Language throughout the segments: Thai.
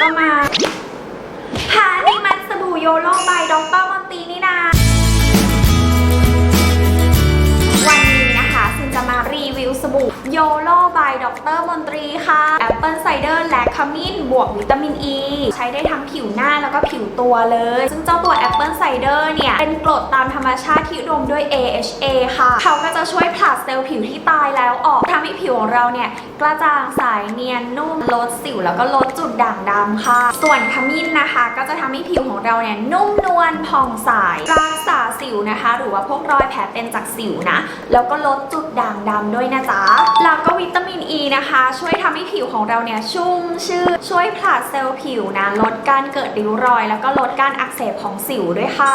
ก็มาหานี่มันสบู่โยโลบายดรมอนตีนี่นาวันนี้นะคะซินจะมารีวิวสบู่โยโลบายดรมนตรีค่ะแอปเปิลไซเดอร์และขมิ้นบวกวิตามินอ e. ีใช้ได้ทั้งผิวหน้าแล้วก็ผิวตัวเลย ซึ่งเจ้าตัว เปิลไซเดอร์เนี่ย เป็นกรดตามธรรมชาติที่อุดมด้วย AHA ค่ะ เขาก็จะช่วยผลัดเซลล์ผิวที่ตายแล้วออกทำให้ผิวของเราเนี่ย กระจ่างใสเนียนนุ่มลดสิวแล้วก็ลดจุดด่างดำค่ะ ส่วนขมิ้นนะคะ ก็จะทำให้ผิวของเราเนี่ยนุ่มนวลผ่องใสรักษาสิวนะคะ หรือว่าพวกรอยแผลเป็นจากสิวนะแล้วก็ลดจุดด่างดำด้วยนะจ๊ะ วก็วิตามินอ e ีนะคะ ช่วยทำให้ผิวของเราเนี่ยชุ่มชื่นช่วยผลัดเซลล์ผิวนะลดการเกิดริ้วรอย แล้วก็ลดการอักเสบของสิวด้วยค่ะ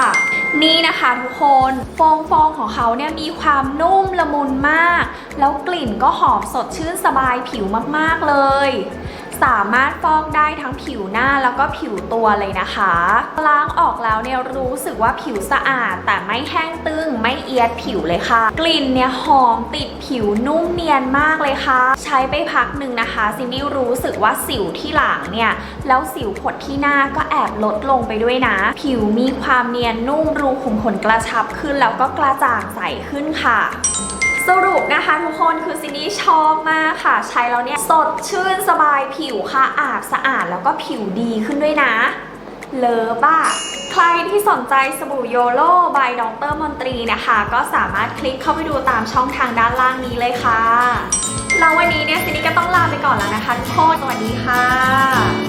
นี่นะคะทุกคนฟองฟองของเขาเนี่ยมีความนุ่มละมุนมาก แล้วกลิ่นก็หอมสดชื่นสบายผิวมากๆเลย สามารถฟอกได้ทั้งผิวหน้าแล้วก็ผิวตัวเลยนะคะ ล้างออกแล้วเนี่ยรู้สึกว่าผิวสะอาด แต่ไม่แห้งตึงไม่เอียดผิวเลยค่ะ กลิ่นเนี่ยหอมติดผิวนุ่มเนียนมากเลยค่ะ ใช้ไปพักหนึ่งนะคะซินดี้รู้สึกว่าสิวที่หลังเนี่ยแล้วสิวผดที่หน้าก็แอบลดลงไปด้วยนะ ผิวมีความเนียนนุ่มรูขุมขนกระชับขึ้นแล้วก็กระจ่างใสขึ้นค่ะ สรุปนะคะทุกคนคือซินดี้ชอบมากค่ะ ใช้แล้วเนี่ยสดชื่นสบายผิวค่ะ อาบสะอาดแล้วก็ผิวดีขึ้นด้วยนะ เลิฟอะใครที่สนใจสบู่โยโลบายดรมนตรีนะคะ ก็สามารถคลิกเข้าไปดูตามช่องทางด้านล่างนี้เลยค่ะ แล้ววันนี้เนี่ยซินดี้ก็ต้องลาไปก่อนแล้วนะคะทุกคนสวัสดีค่ะ